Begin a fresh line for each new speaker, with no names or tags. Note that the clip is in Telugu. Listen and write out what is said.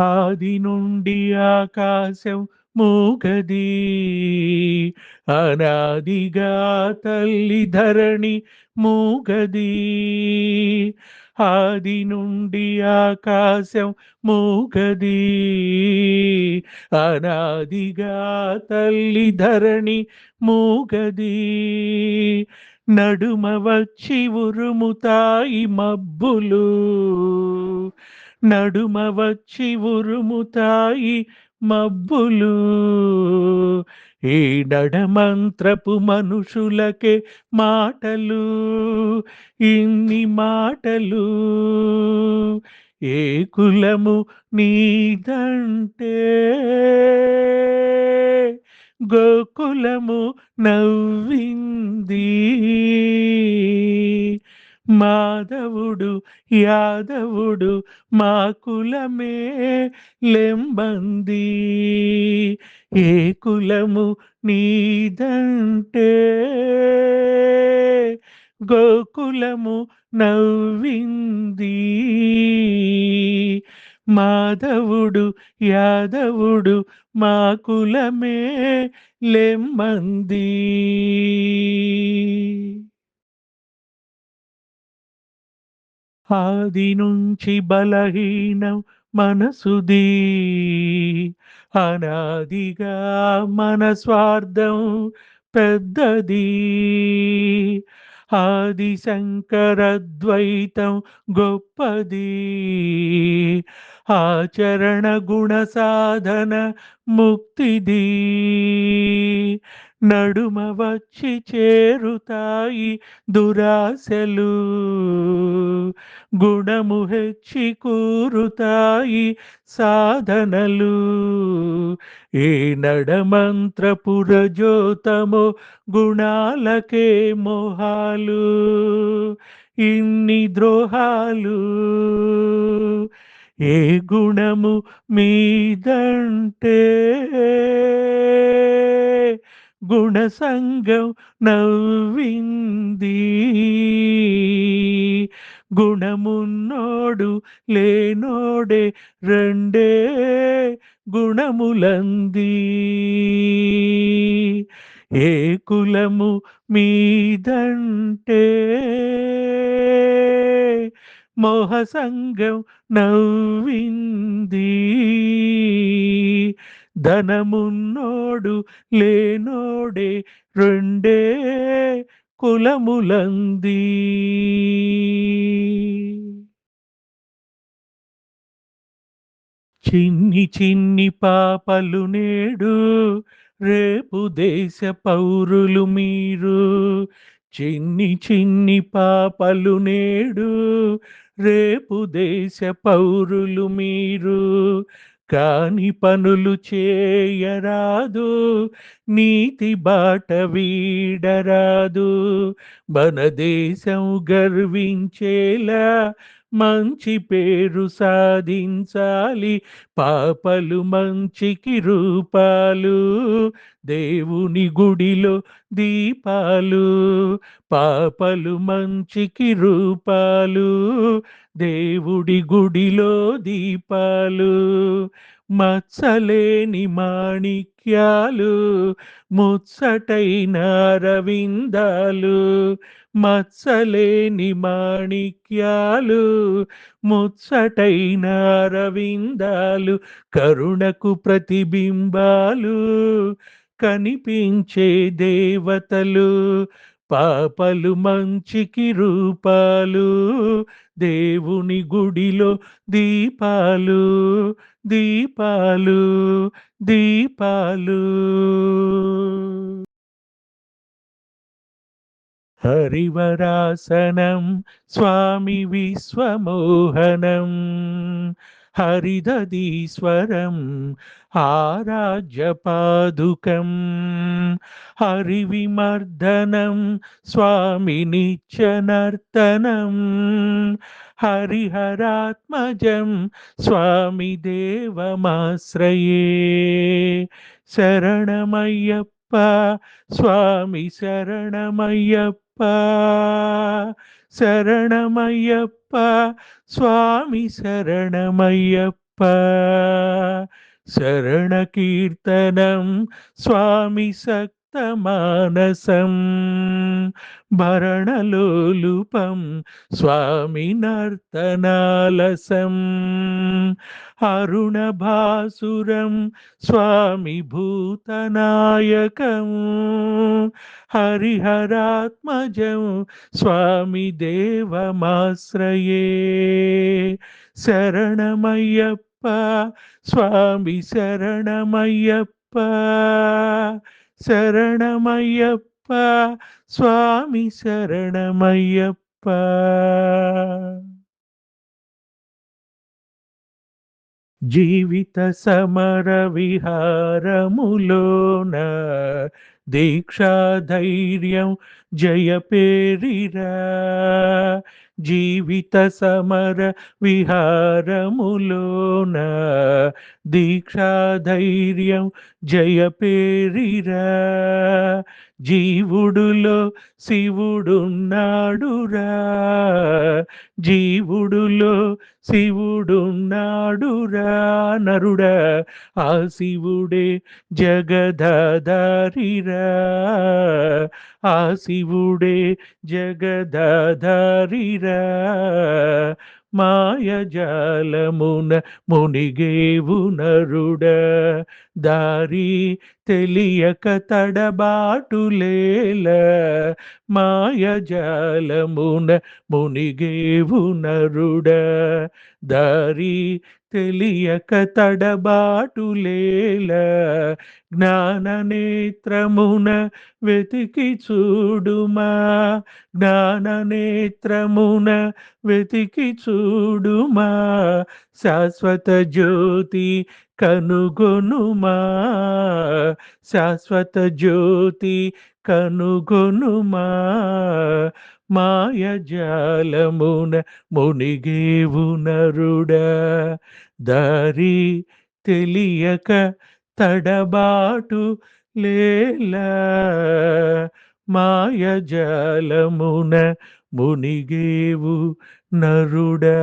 ఆది నుండి ఆకాశం మూగది. అనాదిగా తల్లి ధరణి మూగది. ఆది నుండి ఆకాశం మూగది. అనాదిగా తల్లి ధరణి మూగది. నడుమ వచ్చి ఉరుముతాయి మబ్బులు. నడుమ వచ్చి ఉరుముతాయి మబ్బులు. ఈ నడమంత్రపు మనుషులకే మాటలు. ఇన్ని మాటలు ఏ కులము నీదంటే? గోకులము నవ్వింది. మాధవుడు యాదవుడు మా కులమే లెంబంది. ఏ కులము నీదంటే గోకులము నవ్వింది. మాధవుడు యాదవుడు మా కులమే లెమ్మంది ఆది నుంచి బలహీనం మనసుది. అనాదిగా మన స్వార్థం పెద్దది. ఆది శంకరద్వైతం గొప్పది. ఆచరణ గుణ సాధన ముక్తిది. నడుమ వచ్చి చేరుతాయి దురాశలు. గుణము హెచ్చి కూరుతాయి సాధనలు. ఏ నడమంత్రపురజోతమో గుణాలకే మోహాలు. ఇన్ని ద్రోహాలు. ఏ గుణము మీదంటే? గుణసంగం నవ్వింది. గుణమున్నోడు లేనోడే రెండే గుణములంది. ఏ కులము మీదంటే? మోహ సంగం నవ్వింది. ధనమున్నోడు లేనోడే రెండే కులములంది. చిన్ని చిన్ని పాపలు నేడు రేపు దేశ పౌరులు మీరు. చిన్ని చిన్ని పాపలు నేడు రేపు దేశ పౌరులు మీరు కాని పనులు చేయరాదు నీతి బాట వీడరాదు. మన దేశం గర్వించేలా మంచి పేరు సాధించాలి పాపలు మంచికి రూపాలు దేవుని గుడిలో దీపాలు. పాపలు మంచికి రూపాలు దేవుడి గుడిలో దీపాలు. మత్సలేని మాణిక్యాలు ముచ్చటైన రవిందాలు మత్సలేని మాణిక్యాలు ముచ్చటైన రవిందాలు కరుణకు ప్రతిబింబాలు కనిపించే దేవతలు పాపలు మంచికి రూపాలు దేవుని గుడిలో దీపాలు దీపాలు దీపాలు. हरिवरासनं स्वामि विश्वमोहनम् हरिदधीश्वरम् आराज्यपादुकम् हरिविमर्दनं स्वामि नित्यनर्तनं हरिहरात्मज स्वामी देवमाश्रये शरणमय्यप्प ஐயப்பா சுவாமி சரணமையப்பா சரணமையப்பா சுவாமி சரணமையப்பா சரண கீர்த்தனம் சுவாமி சக் సక్తమానసం భరణలోలుపం స్వామి నర్తనాలసం అరుణభాసురం స్వామి భూతనాయకం హరిహరాత్మజం స్వామి దేవమాశ్రయే శరణమయ్యప్ప స్వామి శరణమయ్యప్ప శరణమయ్యప్ప స్వామి శరణమయ్యప్ప జీవిత సమర విహారములోన దీక్షా ధైర్యం జయపేరిరా జీవిత సమర విహారములోన దీక్షా ధైర్యం జయపేరిరా జీవుడులో శివుడున్నాడురా. జీవుడులో శివుడున్నాడురా నరుడా. ఆ శివుడే జగదాధారిరా. ఆ శివుడే జగదాధారిరా. మాయజాలమున మునిగేవు నరుడ. దారి తెలియక తడబాటులేల మాయజాలమున మునిగేవు నరుడ. దారి తెలియక తడబాటులేల జ్ఞాననేత్రమున వెతికి చూడుమా? జ్ఞాననేత్రమున వెతికి చూడుమా? శాశ్వత జ్యోతి కనుగొనుమా? శాశ్వత జ్యోతి కనుగొనుమా? మాయజాలమున మునిగేవు నరుడా. దారి తెలియక తడబాటు లేలా. మాయజాలమున మునిగేవు నరుడా.